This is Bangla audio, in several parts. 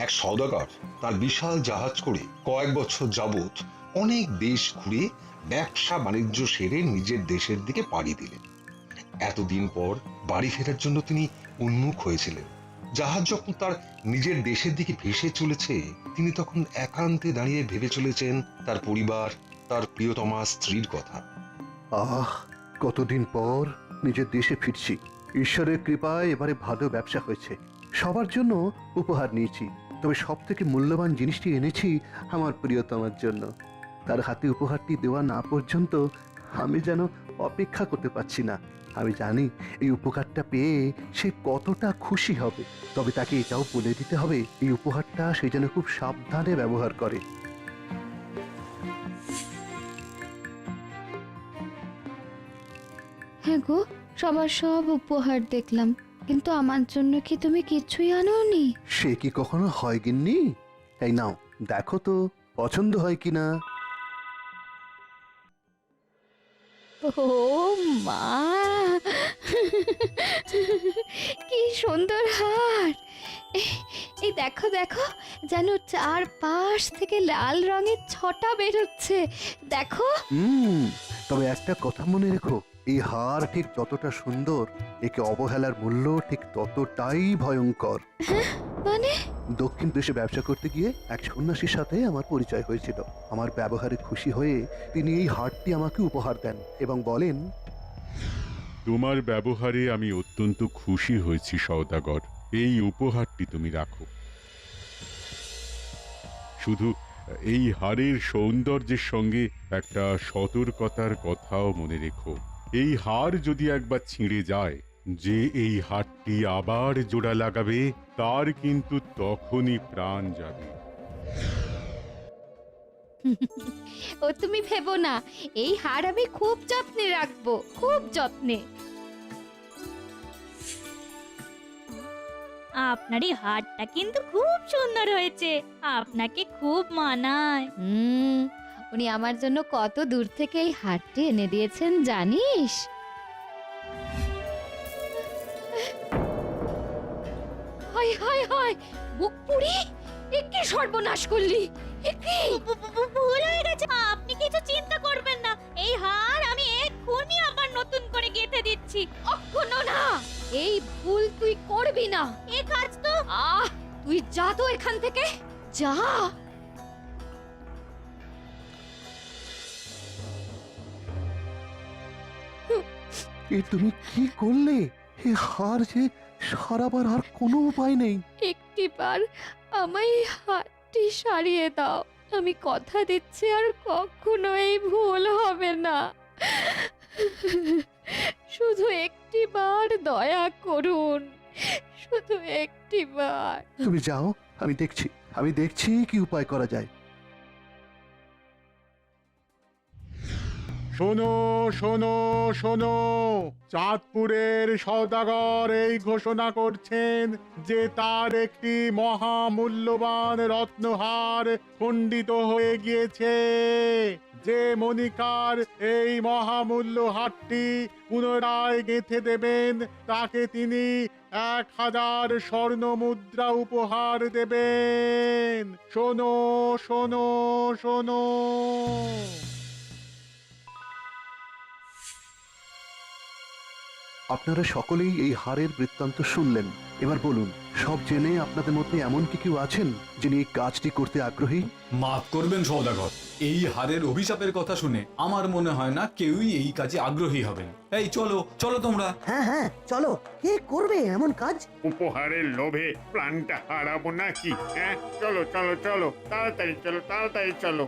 এক সওদাগর তার বিশাল জাহাজ করে কয়েক বছর যাবৎ অনেক দেশ ঘুরে ব্যবসা বাণিজ্য সেরে নিজের দেশের দিকে পাড়ি দিলেন। এতদিন পর বাড়ি ফেরার জন্য তিনি উন্মুখ হয়েছিলেন। জাহাজ যখন তার নিজের দেশের দিকে ভেসে চলেছে, তিনি তখন একান্তে দাঁড়িয়ে ভেবে চলেছেন তার পরিবার, তার প্রিয়তমা স্ত্রীর কথা। আহ, কতদিন পর নিজের দেশে ফিরছি। ঈশ্বরের কৃপায় এবারে ভালো ব্যবসা হয়েছে। সবার জন্য উপহার নিয়েছি। তবে সব থেকে মূল্যবান জিনিসটি এনেছি আমার প্রিয়তমার জন্য। তার হাতে উপহারটি দেওয়া না পর্যন্ত আমি যেন অপেক্ষা করতে পারছি না। আমি জানি এই উপহারটা পেয়ে সে কতটা খুশি হবে। তবে তাকে এটাও বলে দিতে হবে, এই উপহারটা সে যেন খুব সাবধানে ব্যবহার করে। হ্যাঁ গো, সবার সব উপহার দেখলাম। কিন্তু আমার জন্য কি তুমি কিছুই আনোনি? সে কি কখনো হয় গিন্নি? এই নাও দেখো তো পছন্দ হয় কিনা? ও মা! কি সুন্দর হার! এই- দেখো দেখো যেন চার পাশ থেকে লাল রঙের ছটা বেরোচ্ছে। দেখো। হুম তবে একটা কথা মনে রেখো। এই হার ঠিক যতটা সুন্দর একে অবহেলার মূল্য ঠিক ততটাই ভয়ঙ্কর। মানে? দক্ষিণ দেশে ব্যবসা করতে গিয়ে এক সন্ন্যাসীর সাথে আমার পরিচয় হয়েছিল। আমার ব্যবহারে খুশি হয়ে তিনি এই হারটি আমাকে উপহার দেন এবং বলেন তোমার ব্যবহারে আমি অত্যন্ত খুশি হয়েছি সওদাগর। এই উপহারটি তুমি রাখো। শুধু এই হারের সৌন্দর্যের সঙ্গে একটা সতর্কতার কথাও মনে রেখো। এই হার যদি একবার ছিঁড়ে যায় যে এই হারটি আবার জোড়া লাগাবে তার কিন্তু তখনই প্রাণ যাবে। ও তুমি ভেবো না এই হার আমি খুব যত্নে রাখব খুব যত্নে। আপনার এই হারটা কিন্তু খুব সুন্দর হয়েছে আপনাকে খুব মানায়। হুম। উনি আমার জন্য কত দূর থেকে এই হারটি এনে দিয়েছেন জানিস? হায় হায় হায় মুখ পুরি একে সর্বনাশ করলি? একে ভু- ভু- ভু- ভুল হয়ে গেছে। আপনি কিছু চিন্তা করবেন না। এই হার আমি এক্ষুনি আবার নতুন করে গেঁথে দিচ্ছি। কোনো না। এই ভুল তুই করবি না। এ কাজ তো আহ তুই যা তো এখান থেকে। যা। এ তুমি কি করলে? এ হার যে সারাবার আর কোনো উপায় নেই। একটিবার আমায় এই হাতটি সারিয়ে দাও। আমি কথা দিচ্ছি আর কখনো এই ভুল হবে না। শুধু একটিবার দয়া করুন। শুধু একটিবার। তুমি যাও আমি দেখছি আমি দেখছি কি উপায় করা যায়। শোনো শোনো শোনো। চাঁদপুরের সওদাগর এই ঘোষণা করছেন যে তার একটি মহামূল্যবান রত্নহার খণ্ডিত হয়ে গিয়েছে। যে মনিকার এই মহামূল্য হারটি পুনরায় গেঁথে দেবেন, তাকে তিনি এক হাজার স্বর্ণ মুদ্রা উপহার দেবেন। শোনো শোনো শোনো। আপনারা সকলেই এই হারের বৃত্তান্ত শুনলেন। এবার বলুন সব জেনে আপনাদের মধ্যে এমন কি কেউ আছেন যিনি এই কাজটি করতে আগ্রহী? মাফ করবেন সৌদাগর। এই হারের অভিশাপের কথা শুনে আমার মনে হয় না কেউই এই কাজে আগ্রহী হবেন। এই চলো চলো তোমরা। হ্যাঁ হ্যাঁ চলো। কে করবে এমন কাজ? উপহারের লোভে প্রাণটা হারাবো নাকি হ্যাঁ? চলো চলো চলো। তাড়াতাড়ি চলো তাড়াতাড়ি চলো।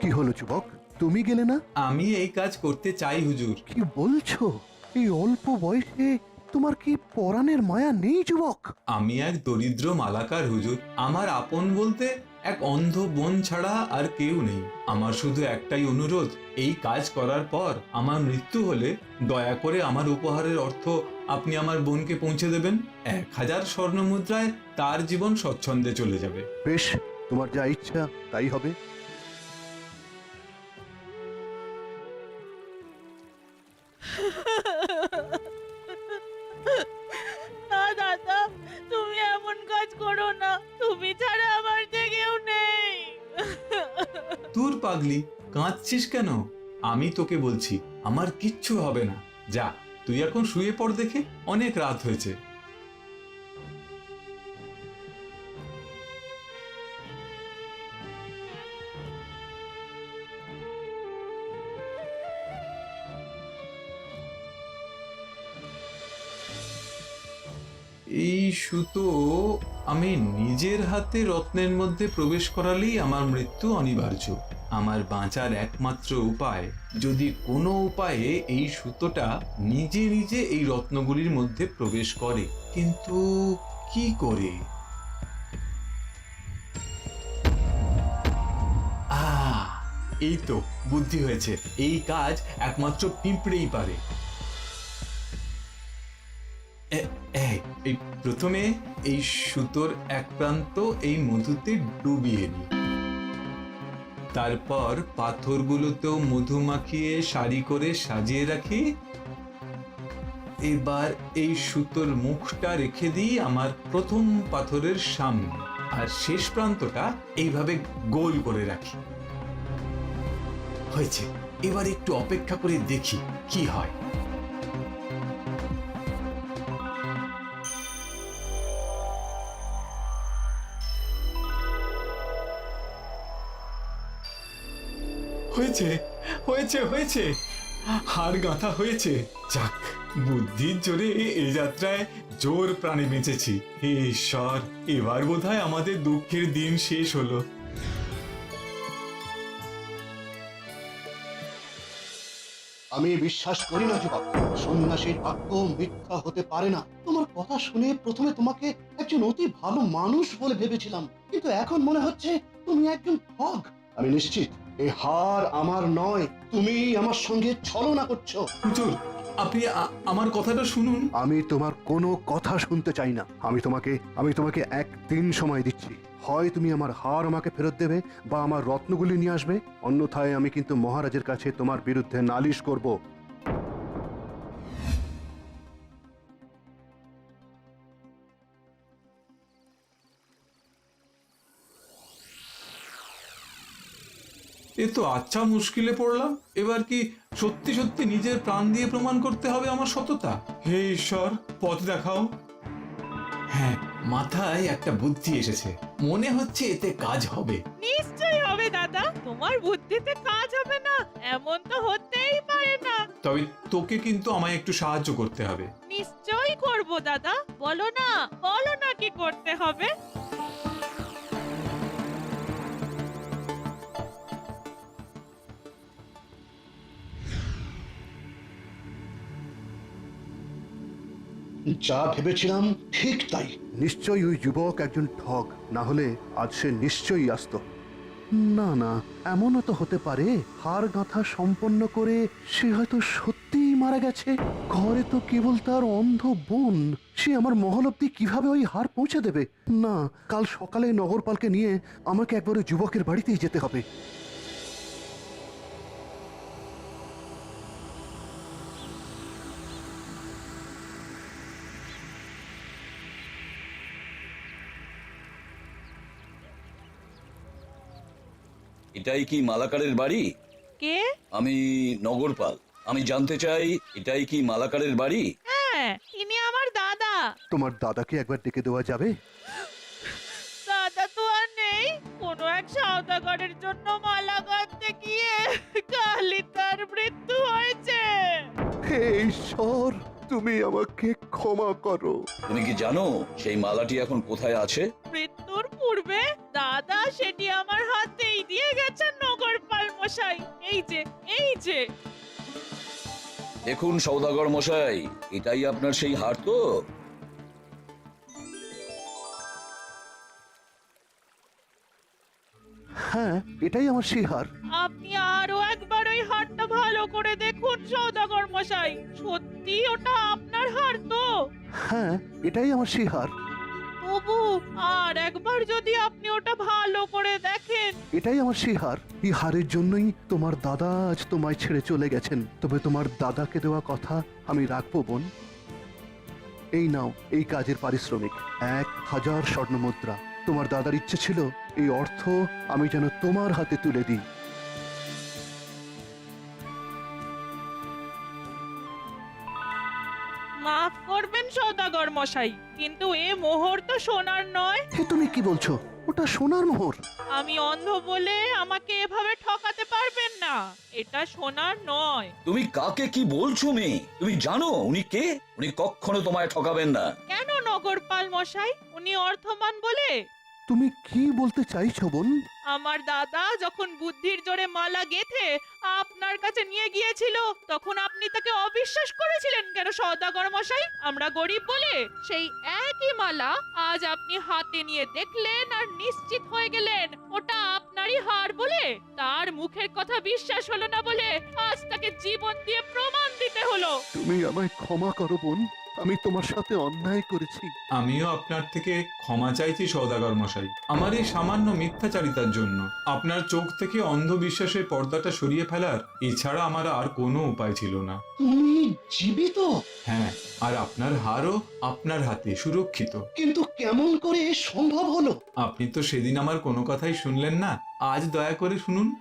কি হলো যুবক? তুমি গেলে না? আমি এই কাজ করতে চাই হুজুর। কি বলছো? এই অল্প বয়সে তোমার কি পরাণের মায়া নেই যুবক? আমি এক দরিদ্র মালাকার হুজুর। আমার আপন বলতে এক অন্ধ বোন ছাড়া আর কেউ নেই। আমার শুধু একটাই অনুরোধ এই কাজ করার পর আমার মৃত্যু হলে দয়া করে আমার উপহারের অর্থ আপনি আমার বোনকে পৌঁছে দেবেন। এক হাজার স্বর্ণ মুদ্রায় তার জীবন স্বচ্ছন্দে চলে যাবে। বেশ তোমার যা ইচ্ছা তাই হবে। তোর পাগলি, কাঁদছিস কেন? আমি তোকে বলছি, আমার কিচ্ছু হবে না। যা, তুই এখন শুয়ে পড় দেখে অনেক রাত হয়েছে। এই সুতো আমি নিজের হাতে রত্নের মধ্যে প্রবেশ করালেই আমার মৃত্যু অনিবার্য। আমার বাঁচার একমাত্র উপায়। যদি কোনো উপায়ে এই সুতোটা নিজে নিজে এই রত্নগুলির মধ্যে প্রবেশ করে, কিন্তু কি করে? এই তো, বুদ্ধি হয়েছে। এই কাজ একমাত্র পিঁপড়েই পারে। এই প্রথমে এই সুতোর এক প্রান্ত এই মধুতে ডুবিয়ে নি তারপর পাথরগুলোতেও মধু মাখিয়ে সারি করে সাজিয়ে রাখি। এবার এই সুতোর মুখটা রেখে দিই আমার প্রথম পাথরের সামনে। আর শেষ প্রান্তটা এইভাবে গোল করে রাখি। হয়েছে, এবার একটু অপেক্ষা করে দেখি কি হয়। হয়েছে হয়েছে হয়েছে। হাড় গাঁথা হয়েছে। যাক বুদ্ধির জোরে এ যাত্রায় জোর প্রাণে বেঁচেছি। হে ঈশ্বর এবার বোধহয় আমাদের দুঃখের দিন শেষ হলো। আমি বিশ্বাস করি না যুবক সন্ন্যাসীর বাক্য মিথ্যা হতে পারে না। তোমার কথা শুনে প্রথমে তোমাকে একজন অতি ভালো মানুষ বলে ভেবেছিলাম। কিন্তু এখন মনে হচ্ছে তুমি একজন ঠগ। আমি নিশ্চিত এই হার আমার নয় তুমি আমার সঙ্গে ছলনা করছ। হুজুর আপনি আমার কথাটা শুনুন। আমি তোমার কোনো কথা শুনতে চাই না। আমি তোমাকে আমি তোমাকে একদিন সময় দিচ্ছি। হয় তুমি আমার হার আমাকে ফেরত দেবে বা আমার রত্নগুলি নিয়ে আসবে অন্যথায় আমি কিন্তু মহারাজের কাছে তোমার বিরুদ্ধে নালিশ করব। এ তো আচ্ছা মুশকিলে পড়লাম। এবার কি সত্যি সত্যি নিজের প্রাণ দিয়ে প্রমাণ করতে হবে আমার সততা? হে ঈশ্বর পথ দেখাও। হ্যাঁ মাথায় একটা বুদ্ধি এসেছে। মনে হচ্ছে এতে কাজ হবে। নিশ্চয়ই হবে দাদা। তোমার বুদ্ধিতে কাজ হবে না এমন তো হতেই পারে না। তবে তোকে কিন্তু আমায় একটু সাহায্য করতে হবে। নিশ্চয়ই করব দাদা। বলো না বলো না কি করতে হবে। যা ভেবেছিলাম ঠিক তাই। নিশ্চয়ই ওই যুবক একজন ঠগ, না হলে আজ সে নিশ্চয়ই আসতো। না না, এমনও তো হতে পারে হার গাঁথা সম্পন্ন করে সে হয়তো সত্যিই মারা গেছে। ঘরে তো কেবল তার অন্ধ বোন, সে আমার মহল অব্দি কীভাবে ওই হার পৌঁছে দেবে? না, কাল সকালে নগরপালকে নিয়ে আমাকে একবার যুবকের বাড়িতেই যেতে হবে। এটাই কি মালাকারের বাড়ি? কে? আমি নগরপাল। আমি জানতে চাই এটাই কি মালাকারের বাড়ি? হ্যাঁ ইনি আমার দাদা। তোমার দাদাকে একবার ডেকে দেওয়া যাবে? দাদা তো আর নেই। কোনো এক সওদাগরের জন্য মালা গাঁথতে গিয়ে তার মৃত্যু হয়েছে। হে ঈশ্বর তুমি আমাকে ক্ষমা করো। তুমি কি জানো সেই মালাটি এখন কোথায় আছে? মৃত্যুর পূর্বে দাদা সেটি আমার হাতেই দিয়ে গেছেন নগরপাল মশাই এই যে এই যে। দেখুন সৌদাগর মশাই এটাই আপনার সেই হার তো। হ্যাঁ এটাই আমার সেই হার। আপনি আরও একবার ওই হারটা ভালো করে দেখুন সৌদাগর মশাই। সত্যি ওটা আপনার হার তো। হ্যাঁ এটাই আমার সেই হার। তবু আর একবার যদি আপনি ওটা ভালো করে দেখেন। এটাই আমার সেই হার। এই হারের জন্যই তোমার দাদা আজ তোমায় ছেড়ে চলে গেছেন। তবে তোমার দাদাকে দেওয়া কথা আমি রাখব, বোন। এই নাও এই কাজের পারিশ্রমিক। এক হাজার স্বর্ণ মুদ্রা তোমার দাদার ইচ্ছে ছিল, এই অর্থ আমি যেন তোমার হাতে তুলে দিই। মশাই কিন্তু এ মোহর তো সোনার নয়। হে তুমি কি বলছো? ওটা সোনার মোহর। আমি অন্ধ বলে আমাকে এভাবে ঠকাতে পারবেন না। এটা সোনার নয়। তুমি কাকে কি বলছো মেয়ে? তুমি জানো উনি কে? উনি কখনো তোমায় ঠকাবেন না। কেন নগরপাল মশাই? উনি অর্থমান বলে? তুমি কি বলতে চাইছো বোন? আমার দাদা যখন বুদ্ধির জোরে মালা গেথে আপনার কাছে নিয়ে গিয়েছিল তখন আপনি তাকে অবিশ্বাস করেছিলেন কেন সওদাগর মশাই? আমরা গরিব বলে সেই একই মালা আজ আপনি হাতে নিয়ে দেখলেন আর নিশ্চিত হয়ে গেলেন ওটা আপনারই হার বলে। তার মুখের কথা বিশ্বাস হলো না বলে আজ তাকে জীবন দিয়ে প্রমাণ দিতে হলো। তুমি আমায় ক্ষমা করো বোন। আমি তোমার সাথে অন্যায় করেছি। আমিও আপনার থেকে ক্ষমা চাইছি সৌদাগর মশাই। আমার এই সামান্য মিথ্যাচারিতার জন্য। আপনার চোখ থেকে অন্ধবিশ্বাসের পর্দাটা সরিয়ে ফেলার এছাড়া আমার আর কোনো উপায় ছিল না। তুমি জীবিত? হ্যাঁ আর আপনার হারও আপনার হাতে সুরক্ষিত। কিন্তু কেমন করে সম্ভব হলো? আপনি তো সেদিন আমার কোনো কথাই শুনলেন না। আজ দয়া করে শুনুন।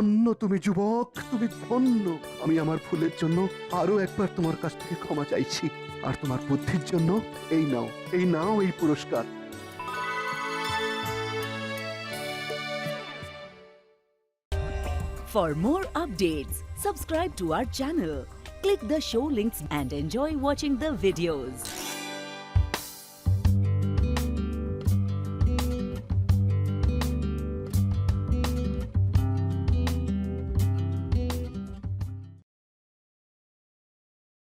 ধন্য তুমি যুবক তুমি ধন্য আমি আমার ভুলের জন্য আরও একবার তোমার কাছ থেকে ক্ষমা চাইছি আর তোমার বুদ্ধির জন্য এই নাও এই নাও এই পুরস্কার For more updates, subscribe to our channel, click the show links and enjoy watching the videos.